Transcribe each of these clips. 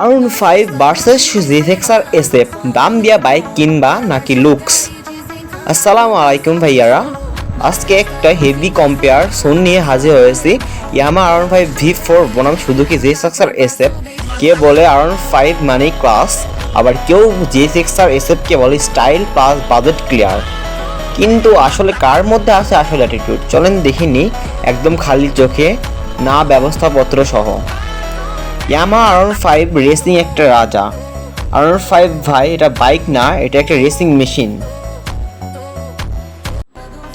R one five versus Gixxer SF দাম দিয়া bike কিনবা নাকি লুকস আসসালামু আলাইকুম ভাইয়ারা। আজকে একটা হেভি কম্পেয়ার সোন নিয়ে হাজির হয়েছি। Yamaha R one five V four বনাম সুদুকি জি সিক্সার এসএফ কে বলে আরন ফাইভ মানে ক্লাস আবার কেউ জি সিক্সার এসএফকে বলে স্টাইল প্লাস বাজেট ক্লিয়ার কিন্তু আসলে কার মধ্যে আছে আসলে অ্যাটিটিউড চলেন দেখিনি, একদম খালি চোখে, না ব্যবস্থাপত্র সহ। ইয়ামা আর ফাইভ রেসিং একটা রাজা। আর ফাইভ ভাই, এটা বাইক না, এটা একটা রেসিং মেশিন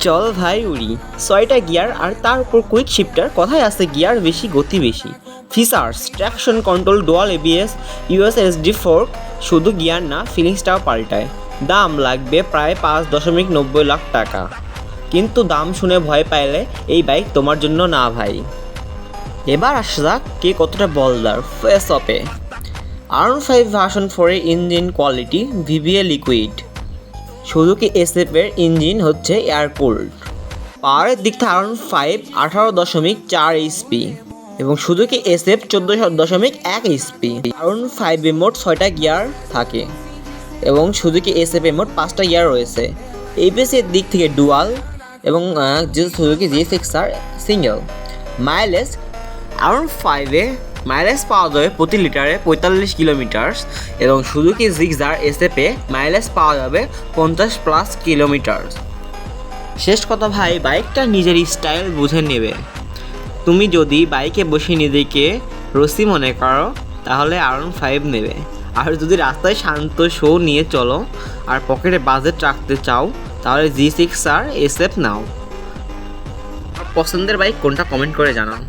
চল ভাই উড়ি, ছয়টা গিয়ার আর তার উপর কুইক শিফটার কথায় আছে গিয়ার বেশি, গতি বেশি। Features traction control dual ABS USSD fork শুধু গিয়ার না ফিলিংসটাও পাল্টায়। দাম লাগবে প্রায় পাঁচ দশমিক নব্বই লাখ টাকা। কিন্তু দাম শুনে ভয় পাইলে এই বাইক তোমার জন্য না ভাই। এবার আসা যাক কে কতটা বলদার ফেস অপে আরন ফাইভ ভার্সন ফোরের ইঞ্জিন কোয়ালিটি ভিভিএ লিকুইড শুধু কি এসএফের ইঞ্জিন হচ্ছে এয়ার কুল্ড পাওয়ারের দিক থেকে আরন ফাইভ আঠারো দশমিক চার এইচপি এবং শুধু কি এসএফ চোদ্দ দশমিক এক এইচপি আরন ফাইভে মোট ছয়টা গিয়ার থাকে এবং শুধু কি এসএফে মোট পাঁচটা গিয়ার রয়েছে। এবিএস এর দিক থেকে ডুয়াল এবং সুজুকি জি সিক্স আর সিঙ্গেল মাইলেজ আরাউন্ড ফাইভে মাইলেজ পাওয়া যাবে প্রতি লিটারে পঁয়তাল্লিশ কিলোমিটার এবং সুজুকি জিক্সার এসএপে মাইলেজ পাওয়া যাবে পঞ্চাশ প্লাস কিলোমিটার শেষ কথা ভাই বাইকটা নিজের স্টাইল বুঝে নেবে। তুমি যদি বাইকে বসে নিজেকে রসি মনে করো, তাহলে আরন ফাইভ নেবে। আর যদি রাস্তায় শান্ত শো নিয়ে চলো আর পকেটে বাজেট রাখতে চাও, তাহলে জি সিক্স আর এসএফ নাও। পছন্দের বাইক কোনটা কমেন্ট করে জানাও।